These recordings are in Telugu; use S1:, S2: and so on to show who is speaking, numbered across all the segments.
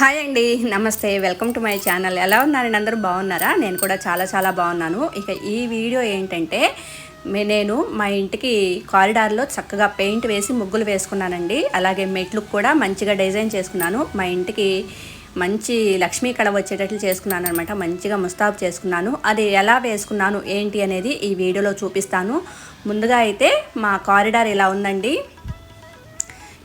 S1: హాయ్ అండి నమస్తే వెల్కమ్ టు మై ఛానల్. ఎలా ఉన్నారండి అందరూ బాగున్నారా? నేను కూడా చాలా చాలా బాగున్నాను. ఇక ఈ వీడియో ఏంటంటే మే- నేను మా ఇంటికి కారిడార్లో చక్కగా పెయింట్ వేసి ముగ్గులు వేసుకున్నానండి. అలాగే మెట్లు కూడా మంచిగా డిజైన్ చేసుకున్నాను. మా ఇంటికి మంచి లక్ష్మీ కళ వచ్చేటట్లు చేసుకున్నాను అనమాట మంచిగా ముస్తాబు చేసుకున్నాను. అది ఎలా వేసుకున్నాను ఏంటి అనేది ఈ వీడియోలో చూపిస్తాను. ముందుగా అయితే మా కారిడార్ ఇలా ఉందండి.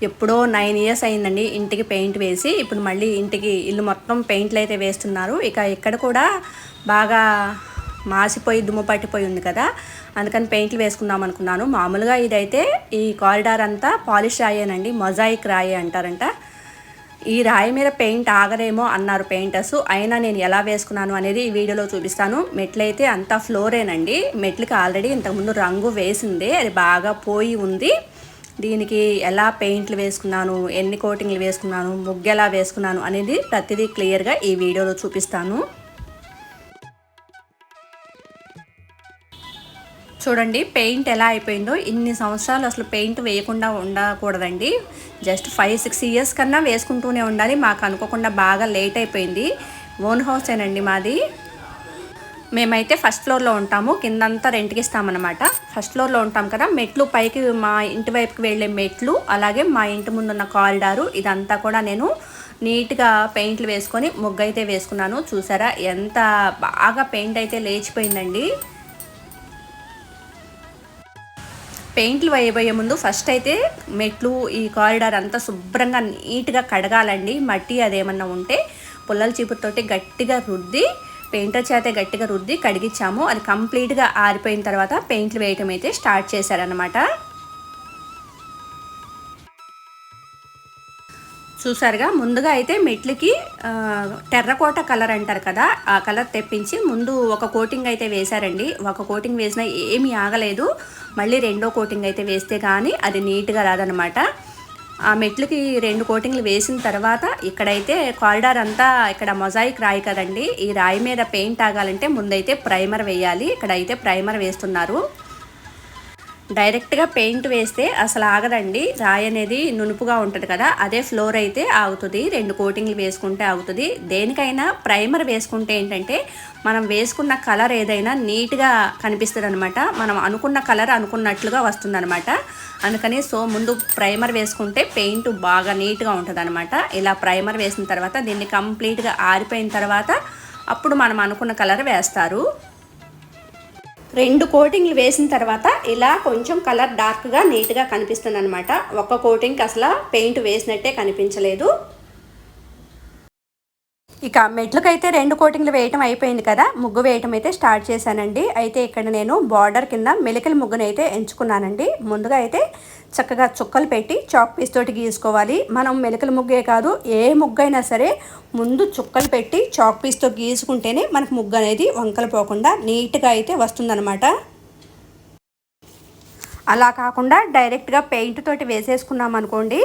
S1: ఎప్పుడో నైన్ ఇయర్స్ అయిందండి ఇంటికి పెయింట్ వేసి. ఇప్పుడు మళ్ళీ ఇంటికి ఇల్లు మొత్తం పెయింట్లు అయితే వేస్తున్నారు. ఇక ఇక్కడ కూడా బాగా మాసిపోయి దుమ్ము పట్టిపోయి ఉంది కదా. అందుకని పెయింట్లు వేసుకుందాం అనుకున్నాను. మామూలుగా ఇదైతే ఈ కారిడార్ అంతా పాలిష్ రాయేనండి మొజాయిక్ రాయి అంటారంట. ఈ రాయి మీద పెయింట్ ఆగరేమో అన్నారు పెయింటర్స్. అయినా నేను ఎలా వేసుకున్నాను అనేది ఈ వీడియోలో చూపిస్తాను. మెట్లయితే అంతా ఫ్లోరేనండి. మెట్లకి ఆల్రెడీ ఇంతకుముందు రంగు వేసింది. అది బాగా పోయి ఉంది. దీనికి ఎలా పెయింట్లు వేసుకున్నాను ఎన్ని కోటింగ్లు వేసుకున్నాను ముగ్గు ఎలా వేసుకున్నాను అనేది ప్రతిదీ క్లియర్గా ఈ వీడియోలో చూపిస్తాను. చూడండి పెయింట్ ఎలా అయిపోయిందో ఇన్ని సంవత్సరాలు అసలు పెయింట్ వేయకుండా ఉండకూడదండి. జస్ట్ ఫైవ్ సిక్స్ ఇయర్స్ కన్నా వేసుకుంటూనే ఉండాలి. మాకు అనుకోకుండా బాగా లేట్ అయిపోయింది. ఓన్ హౌసేనండి మాది. మేమైతే ఫస్ట్ ఫ్లోర్లో ఉంటాము కిందంతా రెంట్కి ఇస్తామన్నమాట. ఫస్ట్ ఫ్లోర్లో ఉంటాం కదా మెట్లు పైకి మా ఇంటి వైపుకి వెళ్ళే మెట్లు అలాగే మా ఇంటి ముందున్న కారిడారు ఇదంతా కూడా నేను నీట్గా పెయింట్లు వేసుకొని ముగ్గు అయితే వేసుకున్నాను. చూసారా ఎంత బాగా పెయింట్ అయితే లేచిపోయిందండి. పెయింట్లు వేయబోయే ముందు ఫస్ట్ అయితే మెట్లు ఈ కారిడార్ అంతా శుభ్రంగా నీట్గా కడగాలండి. మట్టి అదేమన్నా ఉంటే పుల్లల చీపుతోటి గట్టిగా రుద్ది పెయింటర్ చేతే గట్టిగా రుద్ది కడిగించాము అది కంప్లీట్గా ఆరిపోయిన తర్వాత పెయింట్లు వేయటం అయితే స్టార్ట్ చేశారనమాట చూసారుగా ముందుగా అయితే మెట్లకి టెర్రకోట కలర్ అంటారు కదా ఆ కలర్ తెప్పించి ముందు ఒక కోటింగ్ అయితే వేశారండి. ఒక కోటింగ్ వేసినా ఏమీ ఆగలేదు. మళ్ళీ రెండో కోటింగ్ అయితే వేస్తే కానీ అది నీట్గా రాదనమాట ఆ మెట్లకి రెండు కోటింగ్లు వేసిన తర్వాత ఇక్కడైతే కారిడార్ అంతా ఇక్కడ మొజాయిక్ రాయి కదండి. ఈ రాయి మీద పెయింట్ ఆగాలంటే ముందైతే ప్రైమర్ వేయాలి. ఇక్కడైతే ప్రైమర్ వేస్తున్నారు. డైరెక్ట్గా పెయింట్ వేస్తే అసలు ఆగదండి. రాయి అనేది నునుపుగా ఉంటుంది కదా అదే ఫ్లోర్ అయితే ఆగుతుంది. రెండు కోటింగ్లు వేసుకుంటే ఆగుతుంది. దేనికైనా ప్రైమర్ వేసుకుంటే ఏంటంటే మనం వేసుకున్న కలర్ ఏదైనా నీట్గా కనిపిస్తుంది అనమాట మనం అనుకున్న కలర్ అనుకున్నట్లుగా వస్తుంది అనమాట అందుకని సో ముందు ప్రైమర్ వేసుకుంటే పెయింట్ బాగా నీట్గా ఉంటుంది ఇలా ప్రైమర్ వేసిన తర్వాత దీన్ని కంప్లీట్గా ఆరిపోయిన తర్వాత అప్పుడు మనం అనుకున్న కలర్ వేస్తారు. రెండు కోటింగ్లు వేసిన తర్వాత ఇలా కొంచెం కలర్ డార్క్గా నీట్గా కనిపిస్తుంది అనమాట ఒక్క కోటింగ్కి అసలు పెయింట్ వేసినట్టే కనిపించలేదు. ఇక మెట్లకైతే రెండు కోటింగ్లు వేయటం అయిపోయింది కదా ముగ్గు వేయటం అయితే స్టార్ట్ చేశానండి. అయితే ఇక్కడ నేను బార్డర్ కింద మెలికల ముగ్గును అయితే ఎంచుకున్నానండి. ముందుగా అయితే చక్కగా చుక్కలు పెట్టి చాక్ పీస్ తోటి గీసుకోవాలి. మనం మెలికల ముగ్గే కాదు ఏ ముగ్గు అయినా సరే ముందు చుక్కలు పెట్టి చాక్ పీస్తో గీసుకుంటేనే మనకు ముగ్గు అనేది వంకలు పోకుండా నీట్గా అయితే వస్తుందన్నమాట. అలా కాకుండా డైరెక్ట్గా పెయింట్ తోటి వేసేసుకున్నాం అనుకోండి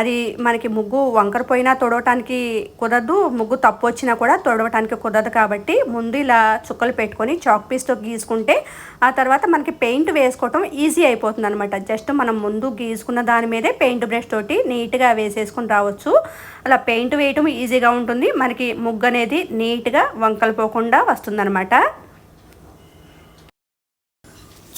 S1: అది మనకి ముగ్గు వంకరపోయినా తొడవటానికి కుదరదు ముగ్గు తప్పు వచ్చినా కూడా తొడవటానికి కుదరదు కాబట్టి ముందు ఇలా చుక్కలు పెట్టుకొని చాక్ పీస్తో గీసుకుంటే ఆ తర్వాత మనకి పెయింట్ వేసుకోవటం ఈజీ అయిపోతుంది అనమాట జస్ట్ మనం ముందు గీసుకున్న దాని మీదే పెయింట్ బ్రష్ తోటి నీట్గా వేసేసుకుని రావచ్చు. అలా పెయింట్ వేయటం ఈజీగా ఉంటుంది. మనకి ముగ్గు అనేది నీట్గా వంకలు పోకుండా వస్తుందన్నమాట.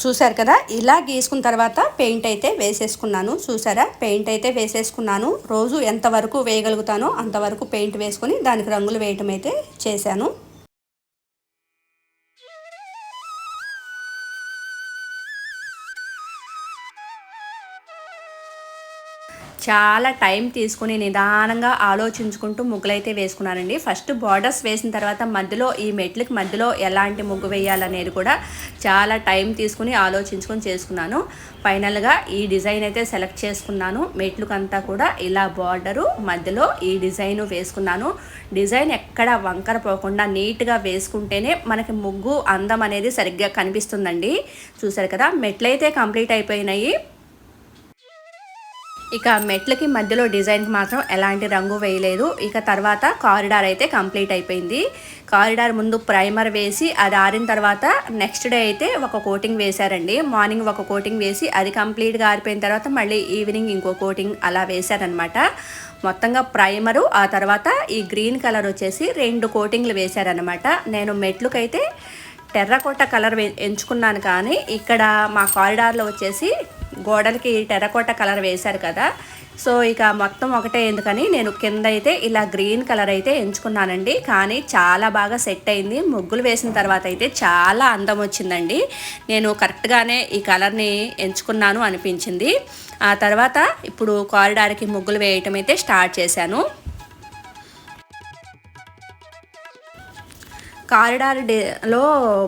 S1: చూసారు కదా? ఇలా గీసుకున్న తర్వాత పెయింట్ అయితే వేసేసుకున్నాను. చూసారా పెయింట్ అయితే వేసేసుకున్నాను. రోజు ఎంతవరకు వేయగలుగుతానో అంతవరకు పెయింట్ వేసుకొని దానికి రంగులు వేయటం అయితే చేశాను. చాలా టైం తీసుకుని నిదానంగా ఆలోచించుకుంటూ ముగ్గులైతే వేసుకున్నానండి ఫస్ట్ బార్డర్స్ వేసిన తర్వాత మధ్యలో ఈ మెట్లకి మధ్యలో ఎలాంటి ముగ్గు వేయాలనేది కూడా చాలా టైం తీసుకుని ఆలోచించుకొని చేసుకున్నాను. ఫైనల్గా ఈ డిజైన్ అయితే సెలెక్ట్ చేసుకున్నాను. మెట్లకంతా కూడా ఇలా బార్డరు మధ్యలో ఈ డిజైన్ వేసుకున్నాను. డిజైన్ ఎక్కడ వంకర పోకుండా నీట్గా వేసుకుంటేనే మనకి ముగ్గు అందం అనేది సరిగ్గా కనిపిస్తుందండి. చూసారు కదా మెట్లయితే కంప్లీట్ అయిపోయినాయి. ఇక మెట్లకి మధ్యలో డిజైన్కి మాత్రం ఎలాంటి రంగు వేయలేదు. ఇక తర్వాత కారిడార్ అయితే కంప్లీట్ అయిపోయింది. కారిడార్ ముందు ప్రైమర్ వేసి అది ఆరిన తర్వాత నెక్స్ట్ డే అయితే ఒక కోటింగ్ వేశారండి. మార్నింగ్ ఒక కోటింగ్ వేసి అది కంప్లీట్గా ఆరిపోయిన తర్వాత మళ్ళీ ఈవినింగ్ ఇంకో కోటింగ్ అలా వేశారనమాట మొత్తంగా ప్రైమరు ఆ తర్వాత ఈ గ్రీన్ కలర్ వచ్చేసి రెండు కోటింగ్లు వేశారనమాట నేను మెట్లుకైతే టెర్రకోట కలర్ వే- ఎంచుకున్నాను కానీ ఇక్కడ మా కారిడార్లో వచ్చేసి గోడలకి టెరకోట కలర్ వేశారు కదా. సో ఇక మొత్తం ఒకటే ఎందుకని నేను కింద అయితే ఇలా గ్రీన్ కలర్ అయితే ఎంచుకున్నానండి. కానీ చాలా బాగా సెట్ అయింది. ముగ్గులు వేసిన తర్వాత అయితే చాలా అందం వచ్చిందండి. నేను కరెక్ట్గానే ఈ కలర్ని ఎంచుకున్నాను అనిపించింది. ఆ తర్వాత ఇప్పుడు కారిడార్కి ముగ్గులు వేయటం అయితే స్టార్ట్ చేశాను. కారిడార్ డి లో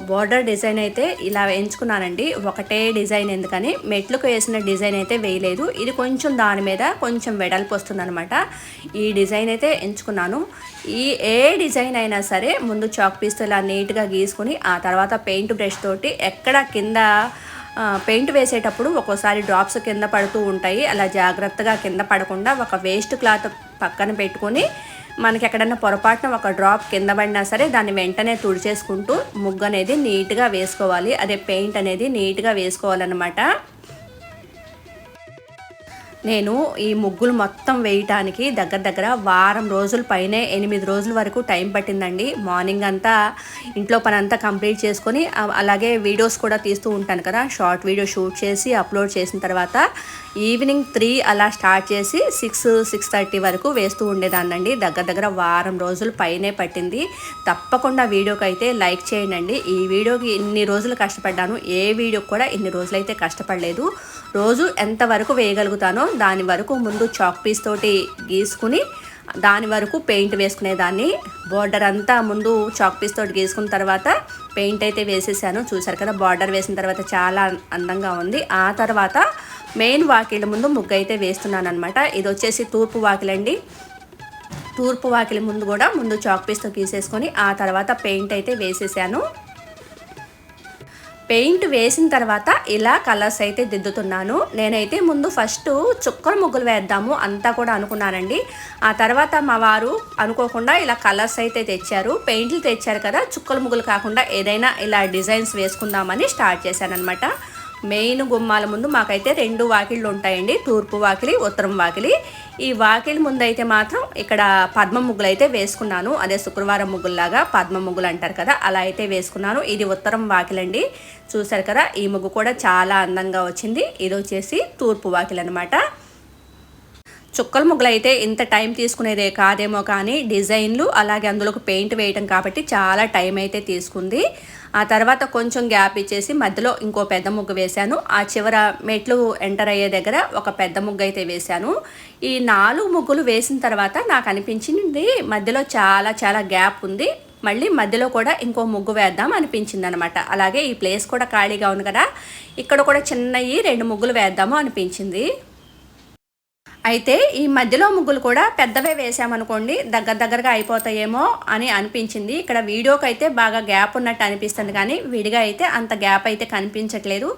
S1: బోర్డర్ డిజైన్ అయితే ఇలా ఎంచుకున్నానండి ఒకటే డిజైన్ ఎందుకని మెట్లకు వేసిన డిజైన్ అయితే వేయలేదు. ఇది కొంచెం దాని మీద కొంచెం వెడల్పు వస్తుందనమాట ఈ డిజైన్ అయితే ఎంచుకున్నాను. ఈ ఏ డిజైన్ అయినా సరే ముందు చాక్ పీస్తో ఇలా నీట్గా గీసుకుని ఆ తర్వాత పెయింట్ బ్రష్ తోటి ఎక్కడ కింద పెయింట్ వేసేటప్పుడు ఒక్కోసారి డ్రాప్స్ కింద పడుతూ ఉంటాయి. అలా జాగ్రత్తగా కింద పడకుండా ఒక వేస్ట్ క్లాత్ పక్కన పెట్టుకొని మనకి ఎక్కడన్నా పొరపాటున ఒక డ్రాప్ కింద పడినా సరే దాన్ని వెంటనే తుడిచేసుకుంటూ ముగ్గు అనేది నీట్గా వేసుకోవాలి. అదే పెయింట్ అనేది నీట్గా వేసుకోవాలన్నమాట. నేను ఈ ముగ్గులు మొత్తం వేయటానికి దగ్గర దగ్గర వారం రోజుల పైనే ఎనిమిది రోజుల వరకు టైం పట్టిందండి. మార్నింగ్ అంతా ఇంట్లో పని అంతా కంప్లీట్ చేసుకొని అలాగే వీడియోస్ కూడా తీస్తూ ఉంటాను కదా. షార్ట్ వీడియో షూట్ చేసి అప్లోడ్ చేసిన తర్వాత ఈవినింగ్ త్రీ అలా స్టార్ట్ చేసి సిక్స్ సిక్స్ థర్టీ వరకు వేస్తూ ఉండేదాన్నండి. దగ్గర దగ్గర వారం రోజులు పైనే పట్టింది. తప్పకుండా వీడియోకి అయితే లైక్ చేయండి ఈ వీడియోకి ఇన్ని రోజులు కష్టపడ్డాను. ఏ వీడియోకి కూడా ఇన్ని రోజులు అయితే కష్టపడలేదు. రోజు ఎంతవరకు వేయగలుగుతానో దాని వరకు ముందు చాక్ పీస్ తోటి గీసుకుని దాని వరకు పెయింట్ వేసుకునేదాన్ని బార్డర్ అంతా ముందు చాక్ పీస్ తోటి గీసుకున్న తర్వాత పెయింట్ అయితే వేసేసాను. చూసారు కదా బార్డర్ వేసిన తర్వాత చాలా అందంగా ఉంది. ఆ తర్వాత మెయిన్ వాకిళ్ళ ముందు ముగ్గు అయితే వేస్తున్నాను అనమాట ఇది వచ్చేసి తూర్పు వాకిలండి. తూర్పు వాకిలి ముందు కూడా ముందు చాక్ పీస్తో గీసేసుకొని ఆ తర్వాత పెయింట్ అయితే వేసేసాను. పెయింట్ వేసిన తర్వాత ఇలా కలర్స్ అయితే దిద్దుతున్నాను. నేనైతే ముందు ఫస్ట్ చుక్కల ముగ్గులు వేద్దాము అంతా కూడా అనుకున్నానండి. ఆ తర్వాత మా వారు అనుకోకుండా ఇలా కలర్స్ అయితే తెచ్చారు. పెయింట్లు తెచ్చారు కదా చుక్కల ముగ్గులు కాకుండా ఏదైనా ఇలా డిజైన్స్ వేసుకుందామని స్టార్ట్ చేశాను అనమాట మెయిన్ గుమ్మాల ముందు మాకైతే రెండు వాకిళ్ళు ఉంటాయండి. తూర్పు వాకిలి ఉత్తరం వాకిలి. ఈ వాకిలి ముందు అయితే మాత్రం ఇక్కడ పద్మ ముగ్గులు అయితే వేసుకున్నాను. అదే శుక్రవారం ముగ్గుల్లాగా పద్మ ముగ్గులు అంటారు కదా అలా అయితే వేసుకున్నాను. ఇది ఉత్తరం వాకిలండి. చూసారు కదా ఈ ముగ్గు కూడా చాలా అందంగా వచ్చింది. ఇది వచ్చేసి తూర్పు వాకిలి అనమాట చుక్కల ముగ్గులు అయితే ఇంత టైం తీసుకునేదే కాదేమో కానీ డిజైన్లు అలాగే అందులోకి పెయింట్ వేయటం కాబట్టి చాలా టైం అయితే తీసుకుంది. ఆ తర్వాత కొంచెం గ్యాప్ ఇచ్చేసి మధ్యలో ఇంకో పెద్ద ముగ్గు వేశాను. ఆ చివర మెట్లు ఎంటర్ అయ్యే దగ్గర ఒక పెద్ద ముగ్గు అయితే వేశాను. ఈ నాలుగు ముగ్గులు వేసిన తర్వాత నాకు అనిపించింది మధ్యలో చాలా చాలా గ్యాప్ ఉంది. మళ్ళీ మధ్యలో కూడా ఇంకో ముగ్గు వేద్దాం అనిపించింది అనమాట అలాగే ఈ ప్లేస్ కూడా ఖాళీగా ఉంది కదా ఇక్కడ కూడా చిన్నవి రెండు ముగ్గులు వేద్దాము అనిపించింది. అయితే ఈ మధ్యలో ముగ్గులు కూడా పెద్దవే వేసామనుకోండి దగ్గర దగ్గరగా అయిపోతాయేమో అని అనిపించింది. ఇక్కడ వీడియోకి అయితే బాగా గ్యాప్ ఉన్నట్టు అనిపిస్తుంది కానీ విడిగా అయితే అంత గ్యాప్ అయితే కనిపించట్లేదు.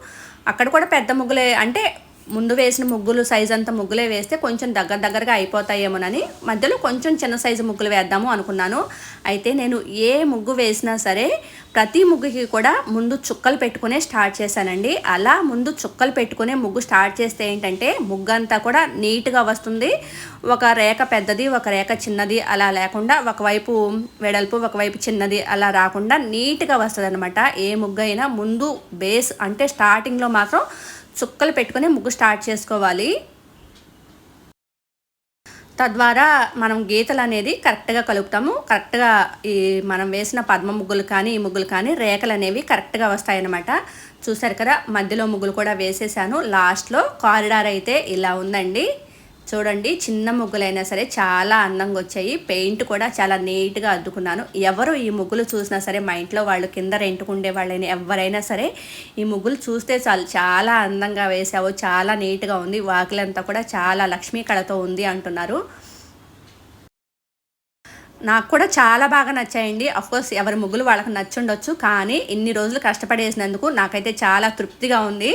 S1: అక్కడ కూడా పెద్ద ముగ్గులే అంటే ముందు వేసిన ముగ్గులు సైజ్ అంత ముగ్గులే వేస్తే కొంచెం దగ్గర దగ్గరగా అయిపోతాయేమోనని మధ్యలో కొంచెం చిన్న సైజు ముగ్గులు వేద్దాము అనుకున్నాను. అయితే నేను ఏ ముగ్గు వేసినా సరే ప్రతి ముగ్గుకి కూడా ముందు చుక్కలు పెట్టుకునే స్టార్ట్ చేశానండి. అలా ముందు చుక్కలు పెట్టుకునే ముగ్గు స్టార్ట్ చేస్తే ఏంటంటే ముగ్గు అంతా కూడా నీట్గా వస్తుంది. ఒక రేఖ పెద్దది ఒక రేఖ చిన్నది అలా లేకుండా ఒకవైపు వెడల్పు ఒకవైపు చిన్నది అలా రాకుండా నీట్గా వస్తుంది అనమాట ఏ ముగ్గు అయినా ముందు బేస్ అంటే స్టార్టింగ్లో మాత్రం చుక్కలు పెట్టుకుని ముగ్గు స్టార్ట్ చేసుకోవాలి. తద్వారా మనం గీతలు అనేది కరెక్ట్గా కలుపుతాము. కరెక్ట్గా ఈ మనం వేసిన పద్మ ముగ్గులు కానీ ఈ ముగ్గులు కానీ రేఖలు అనేవి కరెక్ట్గా వస్తాయన్నమాట. చూసారు కదా మధ్యలో ముగ్గులు కూడా వేసేసాను. లాస్ట్లో కారిడార్ అయితే ఇలా ఉందండి. చూడండి చిన్న ముగ్గులైనా సరే చాలా అందంగా వచ్చాయి. పెయింట్ కూడా చాలా నీట్గా అద్దుకున్నాను. ఎవరు ఈ ముగ్గులు చూసినా సరే మా ఇంట్లో వాళ్ళు కింద రెంటుకుండే వాళ్ళైనా ఎవరైనా సరే ఈ ముగ్గులు చూస్తే చాలు. చాలా అందంగా వేసావు చాలా నీట్గా ఉంది. వాకిలంతా కూడా చాలా లక్ష్మీ కళతో ఉంది అంటున్నారు. నాకు కూడా చాలా బాగా నచ్చాయండి. కోర్స్ ఎవరి ముగ్గులు వాళ్ళకి నచ్చుండొచ్చు కానీ ఇన్ని రోజులు కష్టపడేసినందుకు నాకైతే చాలా తృప్తిగా ఉంది.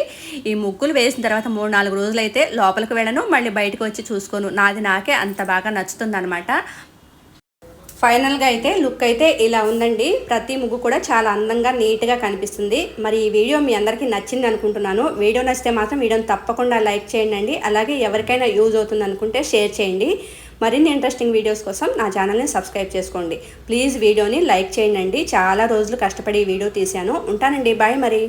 S1: ఈ ముగ్గులు వేసిన తర్వాత మూడు నాలుగు రోజులు అయితే లోపలికి వెళ్ళను మళ్ళీ బయటకు వచ్చి చూసుకోను. నాది నాకే అంత బాగా నచ్చుతుందనమాట ఫైనల్గా అయితే లుక్ అయితే ఇలా ఉందండి. ప్రతి ముగ్గు కూడా చాలా అందంగా నీట్గా కనిపిస్తుంది. మరి ఈ వీడియో మీ అందరికీ నచ్చింది అనుకుంటున్నాను. వీడియో నచ్చితే మాత్రం వీడియోని తప్పకుండా లైక్ చేయండి. అలాగే ఎవరికైనా యూజ్ అవుతుంది అనుకుంటే షేర్ చేయండి. మరిన్ని ఇంట్రెస్టింగ్ వీడియోస్ కోసం నా ఛానల్ని సబ్స్క్రైబ్ చేసుకోండి. ప్లీజ్ వీడియోని లైక్ చేయండి. చాలా రోజులు కష్టపడి ఈ వీడియో తీశాను. ఉంటానండి. బాయ్ మరి.